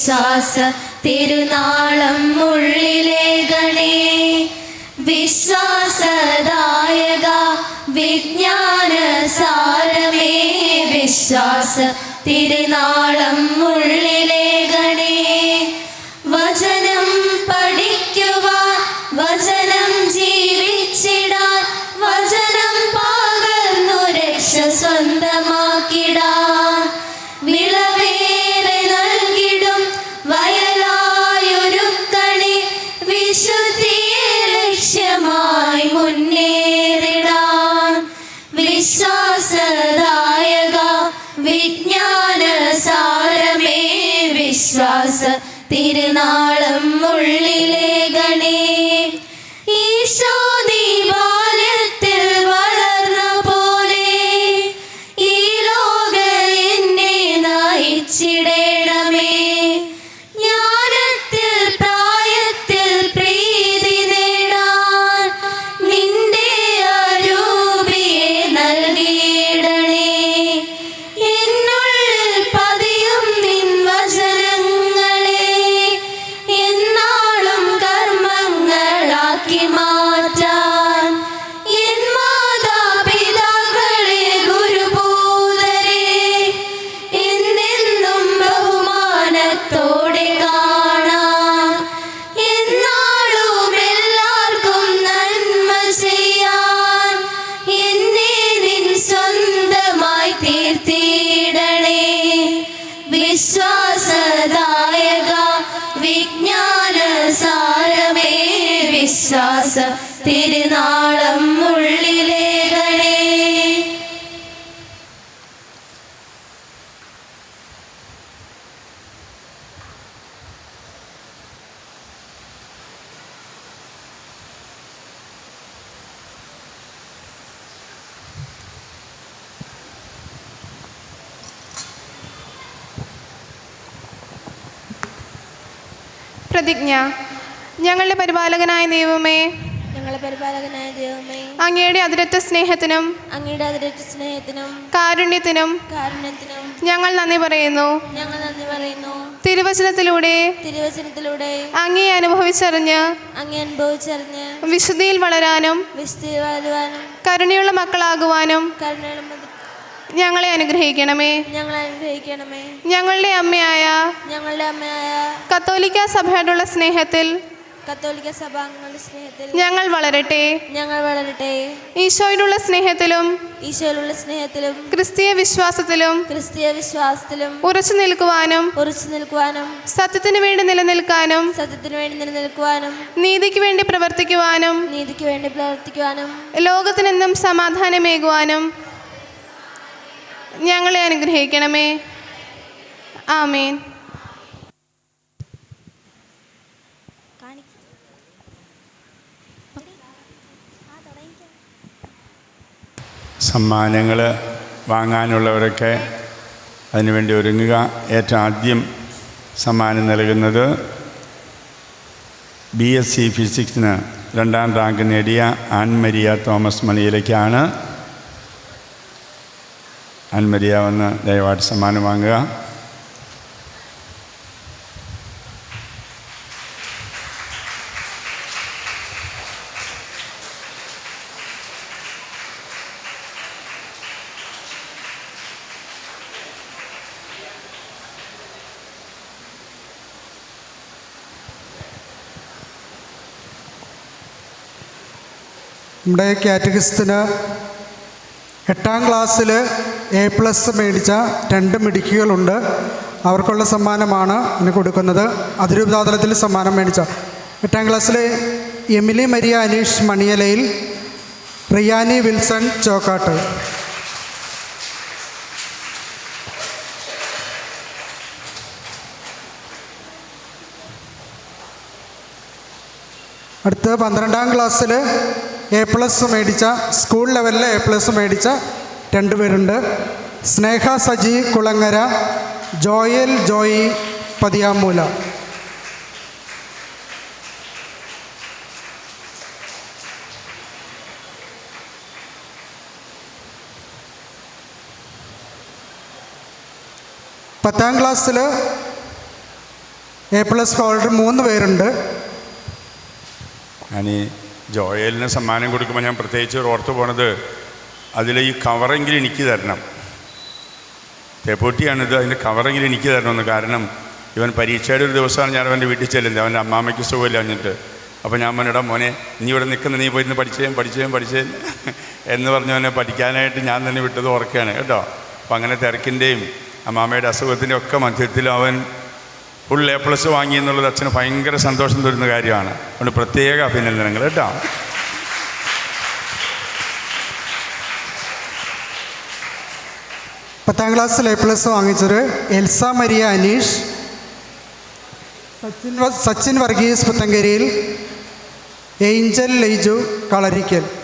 വിശ്വാസ തിരുനാളം ഉള്ളിലെ ഗണേ. വിശ്വാസദായക വിജ്ഞാന സാരമേ വിശ്വാസ തിരുനാളം വിശ്വാസ തിരുനാളം ഉള്ളിലെ ഗണേ. ഈശോ നീ വിശ്വാസ തിരുനാളം ഉള്ളിലേകണേ പ്രതിജ്ഞ. ഞങ്ങളുടെ പരിപാലകനായ ദൈവമേ ഞങ്ങളുടെ പരിപാലകനായ ദൈവമേ അങ്ങയുടെ അതിരറ്റ സ്നേഹത്തിനും അങ്ങയുടെ അതിരറ്റ സ്നേഹത്തിനും കാരുണ്യത്തിനും കാരുണ്യത്തിനും ഞങ്ങൾ നന്ദി പറയുന്നു. ഞങ്ങൾ നന്ദി പറയുന്നു. തിരുവചനത്തിലൂടെ തിരുവചനത്തിലൂടെ അങ്ങേ അനുഭവിച്ചറിഞ്ഞ് അങ്ങേ അനുഭവിച്ചറിഞ്ഞ് വിശുദ്ധിയിൽ വളരാനും വിശുദ്ധിയിൽ വളരുവാനും കരുണയുള്ള മക്കളാകുവാനും കരുണയുള്ള ഞങ്ങളെ അനുഗ്രഹിക്കണമേ. ഞങ്ങളെ അനുഗ്രഹിക്കണമേ. ഞങ്ങളുടെ അമ്മയായ ഞങ്ങളുടെ അമ്മയായ കത്തോലിക്ക സഭയോടുള്ള സ്നേഹത്തിൽ കത്തോലിക്ക സഭാംഗങ്ങളുടെ സ്നേഹത്തിൽ ഞങ്ങൾ വളരട്ടെ. ഞങ്ങൾ വളരട്ടെ. ഈശോയിലുള്ള സ്നേഹത്തിലും ഈശോയിലുള്ള സ്നേഹത്തിലും ക്രിസ്തീയ വിശ്വാസത്തിലും ക്രിസ്തീയ വിശ്വാസത്തിലും ഉറച്ചു നിൽക്കുവാനും ഉറച്ചു നിൽക്കുവാനും സത്യത്തിന് വേണ്ടി നിലനിൽക്കാനും സത്യത്തിന് വേണ്ടി നിലനിൽക്കുവാനും നീതിക്ക് വേണ്ടി പ്രവർത്തിക്കുവാനും നീതിക്ക് വേണ്ടി പ്രവർത്തിക്കുവാനും ലോകത്തിനെന്നും സമാധാനമേകുവാനും ഞങ്ങളെ അനുഗ്രഹിക്കണമേ. ആമേൻ. സമ്മാനങ്ങൾ വാങ്ങാനുള്ളവരൊക്കെ അതിനുവേണ്ടി ഒരുങ്ങുക. ഏറ്റവും ആദ്യം സമ്മാനം നൽകുന്നത് ബി എസ് സി ഫിസിക്സിന് രണ്ടാം റാങ്ക് നേടിയ ആൻമരിയ തോമസ് മണിയിലേക്കാണ്. ആൻമരിയ വന്ന് ദയവായിട്ട് സമ്മാനം വാങ്ങുക. നമ്മുടെ കാറ്റഗറിസ്റ്റിന് എട്ടാം ക്ലാസ്സിൽ എ പ്ലസ് മേടിച്ച രണ്ട് മിടുക്കികളുണ്ട്. അവർക്കുള്ള സമ്മാനമാണ് ഇന്ന് കൊടുക്കുന്നത്. അതിരൂപതാതലത്തിൽ സമ്മാനം മേടിച്ച എട്ടാം ക്ലാസ്സിലെ Emily Maria Aneesh Maniyalayil Riyani Wilson Chokkattu. അടുത്ത് പന്ത്രണ്ടാം ക്ലാസ്സിൽ എ പ്ലസ് മേടിച്ച സ്കൂൾ ലെവലിൽ എ പ്ലസ് മേടിച്ച രണ്ടുപേരുണ്ട്. സ്നേഹ സജി കുളങ്ങര ജോയൽ ജോയി പതിയാമൂല പത്താം ക്ലാസ്സിൽ എ പ്ലസ് ഹോൾഡർ മൂന്ന് പേരുണ്ട്. ജോയലിന് സമ്മാനം കൊടുക്കുമ്പോൾ ഞാൻ പ്രത്യേകിച്ച് ഓർത്തു പോണത് അതിൽ ഈ കവറെങ്കിലും എനിക്ക് തരണം. തേപ്പൂട്ടിയാണിത് അതിന്റെ കവറെങ്കിലും എനിക്ക് തരണമെന്ന്. കാരണം ഇവൻ പരീക്ഷയുടെ ഒരു ദിവസമാണ് ഞാൻ അവന്റെ വീട്ടിൽ ചെല്ലുന്നത്. അവന്റെ അമ്മാമ്മയ്ക്ക് സുഖമില്ല എന്നിട്ട് അപ്പോൾ ഞാൻ മോനെടാ മോനെ നീ ഇവിടെ നിൽക്കുന്ന നീ പോയിരുന്ന് പഠിച്ചേം പഠിച്ചേം പഠിച്ചേ എന്ന് പറഞ്ഞവനെ പഠിക്കാനായിട്ട് ഞാൻ തന്നെ വിട്ടത് ഓർക്കുകയാണ് കേട്ടോ. അപ്പോൾ അങ്ങനെ തിരക്കിന്റെയും അമ്മാമ്മയുടെ അസുഖത്തിന്റെ ഒക്കെ മധ്യത്തിൽ അവൻ ഫുൾ എ പ്ലസ് വാങ്ങി എന്നുള്ളത് അച്ഛന് ഭയങ്കര സന്തോഷം തരുന്ന കാര്യമാണ്. അതുകൊണ്ട് പ്രത്യേക അഭിനന്ദനങ്ങൾ കേട്ടോ. പത്താം ക്ലാസ്സിൽ എ പ്ലസ് വാങ്ങിച്ചത് Elsa Maria Aneesh Sachin Sachin Varghese Puthankariyil Angel Laiju Kalarikkal.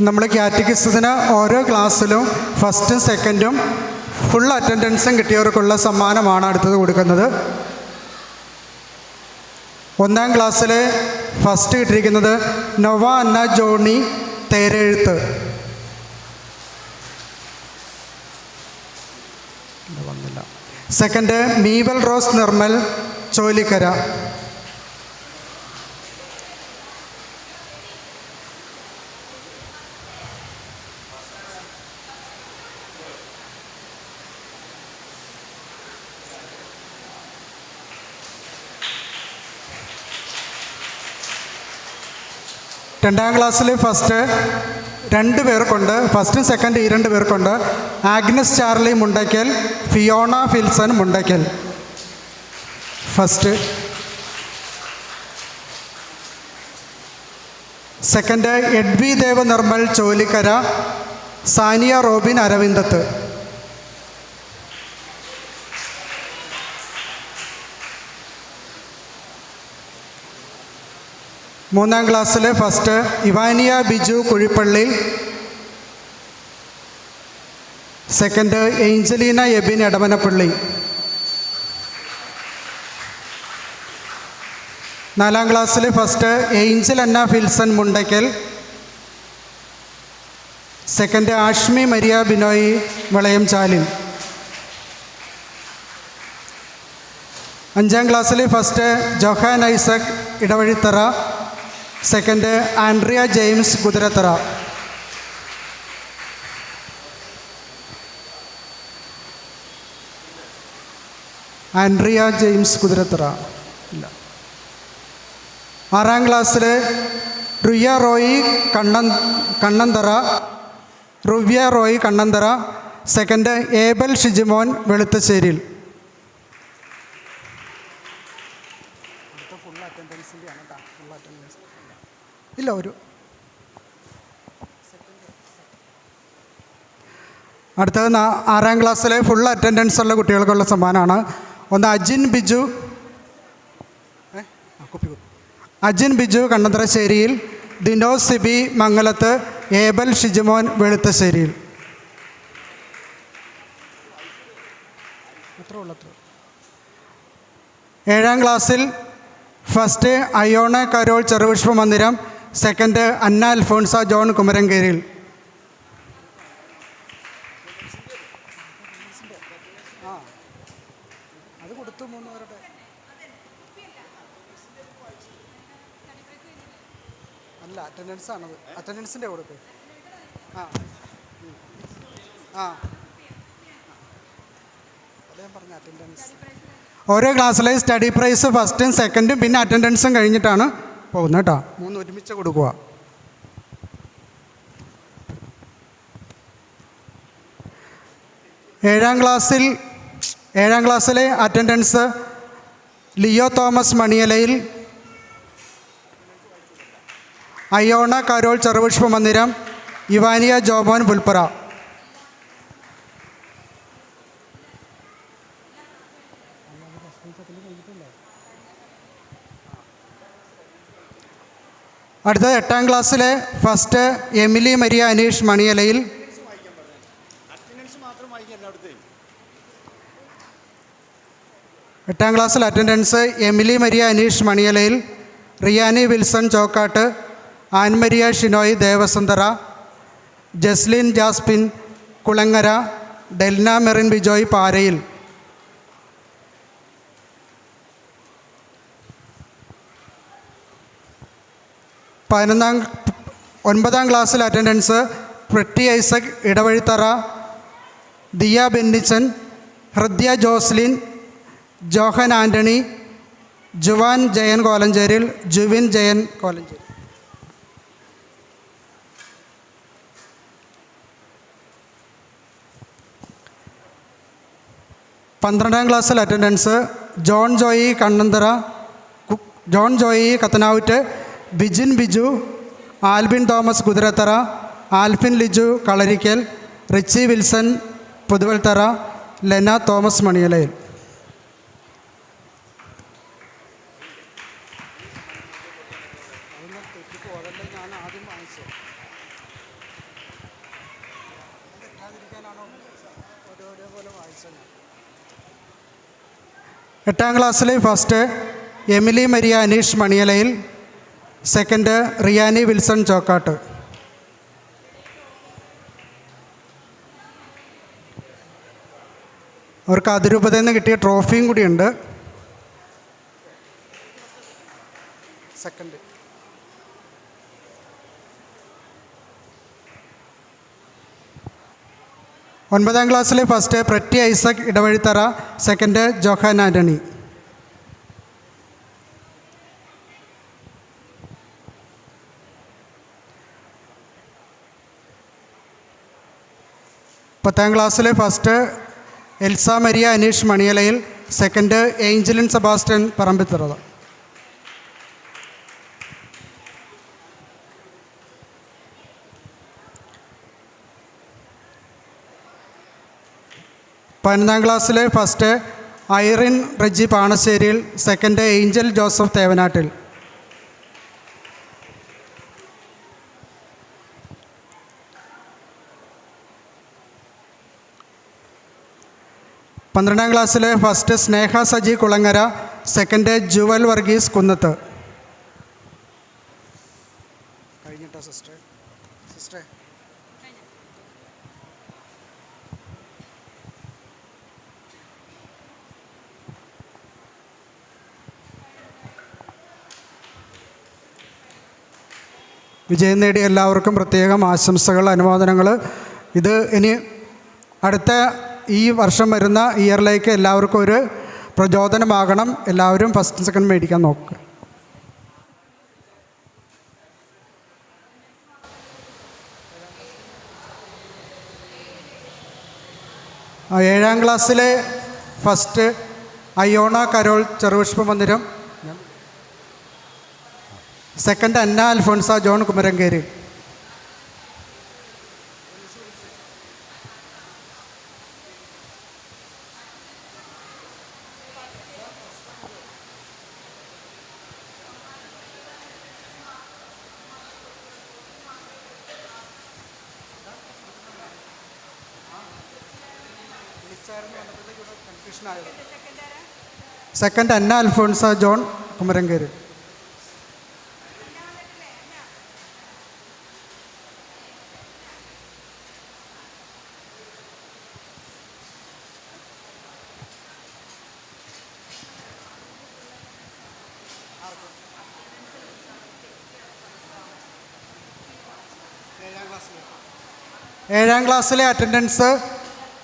നമ്മൾ കാറ്റഗിസത്തിന് ഓരോ ക്ലാസ്സിലും ഫസ്റ്റും സെക്കൻഡും ഫുൾ അറ്റൻഡൻസും കിട്ടിയവർക്കുള്ള സമ്മാനമാണ് അടുത്തത് കൊടുക്കുന്നത്. ഒന്നാം ക്ലാസ്സിൽ ഫസ്റ്റ് കിട്ടിയിരിക്കുന്നത് Nova Anna Johny Therezhuthu. Second Meval Rose Nirmal Cholikkara. രണ്ടാം ക്ലാസ്സിൽ ഫസ്റ്റ് രണ്ട് പേർക്കുണ്ട്. ഫസ്റ്റും സെക്കൻഡ് ഈ രണ്ട് പേർക്കുണ്ട്. Agnes Charlie Mundakkal Fiona Filson Mundakkal. First second Edvi Deva Nirmal Cholikkara Saniya Robin Aravindathu. മൂന്നാം ക്ലാസ്സിലെ first Evania Biju Kuzhippally. Second Angelina Ebin Edamanappally. നാലാം ക്ലാസ്സിൽ first Angel Anna Filson Mundakkal. Second Ashmi Maria Binoy Valayam Chalil അഞ്ചാം ക്ലാസ്സിൽ first Johan Isaac Edavazhithara. Second Andrea James Kuthirathara Andrea James Kuthirathara ഇല്ല. ആറാം ക്ലാസ്സിൽ റുയ്യ Roy Kannan Kannanthara Ruvya Roy Kannanthara second Abel Shijimon വെളുത്തശ്ശേരിയിൽ. ഇല്ല ഒരു അടുത്തത് ആറാം ക്ലാസ്സിലെ ഫുൾ അറ്റൻഡൻസ് ഉള്ള കുട്ടികൾക്കുള്ള സമ്മാനമാണ്. ഒന്ന് Ajin Biju. Ajin Biju Kannantharasseriyil Dino Sibi Mangalath Abel Shijumon Veluthasseriyil. ഏഴാം ക്ലാസ്സിൽ first Iona Carol Cherupushpa Mandiram second Anna Alphonsa John Kumarankeril അല്ല അറ്റൻഡൻസ് ആണത്. അറ്റൻഡൻസിന്റെ കൊടുക്ക്. ആ. ആ. അത് പറഞ്ഞ അറ്റൻഡൻസ് ഓരോ ക്ലാസ്സിലെ സ്റ്റഡി പ്രൈസ് ഫസ്റ്റും സെക്കൻഡും പിന്നെ അറ്റൻഡൻസും കഴിഞ്ഞിട്ടാണ് പോകുന്നത് കേട്ടോ. മൂന്ന് ഒരുമിച്ച് കൊടുക്കുക ഏഴാം ക്ലാസ്സിൽ ഏഴാം ക്ലാസ്സിലെ attendance Leo Thomas Maniyalayil Iona Carol Cherupushpa Mandiram Evania Jobon Pulppara. അടുത്തത് എട്ടാം ക്ലാസ്സിലെ first Emily Maria Aneesh Maniyalayil. എട്ടാം ക്ലാസ്സിൽ attendance Emily Maria Aneesh Maniyalayil Riyani Wilson Chokkattu Ann Maria Shinoy Devasundara Jaslin Jaspin Kulangara Delna Merin Bijoy Parayil. പതിനൊന്നാം ഒൻപതാം ക്ലാസ്സിലെ attendance Pretty Isaac Edavazhithara Diya Bennichan Hridya Joslin Johan Antony Juan Jayan Kolancheril Juvin Jayan Kolanchery പന്ത്രണ്ടാം ക്ലാസ്സിൽ attendance John Joy Kannanthara John Joy കത്തനാവുറ്റ് Bijin Biju Albin Thomas Kuthirathara Alphin Liju Kalarikkal Richie Wilson Puthuvalthara Lena Thomas Maniyalayil. എട്ടാം ക്ലാസ്സിലെ first Emily Maria Aneesh Maniyalayil. Second Riyani Wilson Chokkattu. അവർക്ക് അതിരൂപതയിൽ നിന്ന് കിട്ടിയ ട്രോഫിയും കൂടിയുണ്ട്. സെക്കൻഡ്. ഒൻപതാം ക്ലാസ്സിലെ first Pretty Isaac Edavazhithara second Johan Antony പത്താം ക്ലാസ്സിലെ first Elsa Maria Aneesh Maniyalayil second Angeline Sebastian Parambitharath പതിനൊന്നാം ക്ലാസ്സിലെ first Irene Reji Panasseriyil second Angel Joseph Thevanattil പന്ത്രണ്ടാം ക്ലാസ്സിലെ first Sneha Saji Kulangara second Jewel Varghese Kunnath. കഴിഞ്ഞിട്ടോ sister sister വിജയം നേടിയ എല്ലാവർക്കും പ്രത്യേകം ആശംസകൾ അനുമോദനങ്ങൾ ഇത് ഇനി അടുത്ത ഈ വർഷം വരുന്ന ഇയറിലേക്ക് എല്ലാവർക്കും ഒരു പ്രചോദനമാകണം. എല്ലാവരും ഫസ്റ്റ് സെക്കൻഡ് മേടിക്കാൻ നോക്കുക ഏഴാം ക്ലാസ്സിലെ first Iona Carol Cherupushpa Mandiram. Second Anna Alphonsa John Kumarankeri. Second Anna Alphonsa John Kumarankeri ഏഴാം ക്ലാസ്സിലെ attendance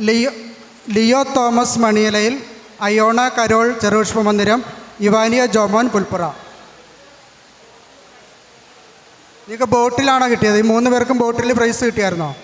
Leo Leo Thomas Maniyalayil Iona Carol Cherupushpa Mandiram Evania Jomon പുൽപ്പുറ. നിങ്ങൾക്ക് ബോട്ടിലാണോ കിട്ടിയത്? ഈ മൂന്ന് പേർക്കും ബോട്ടിൽ പ്രൈസ് കിട്ടിയായിരുന്നോ?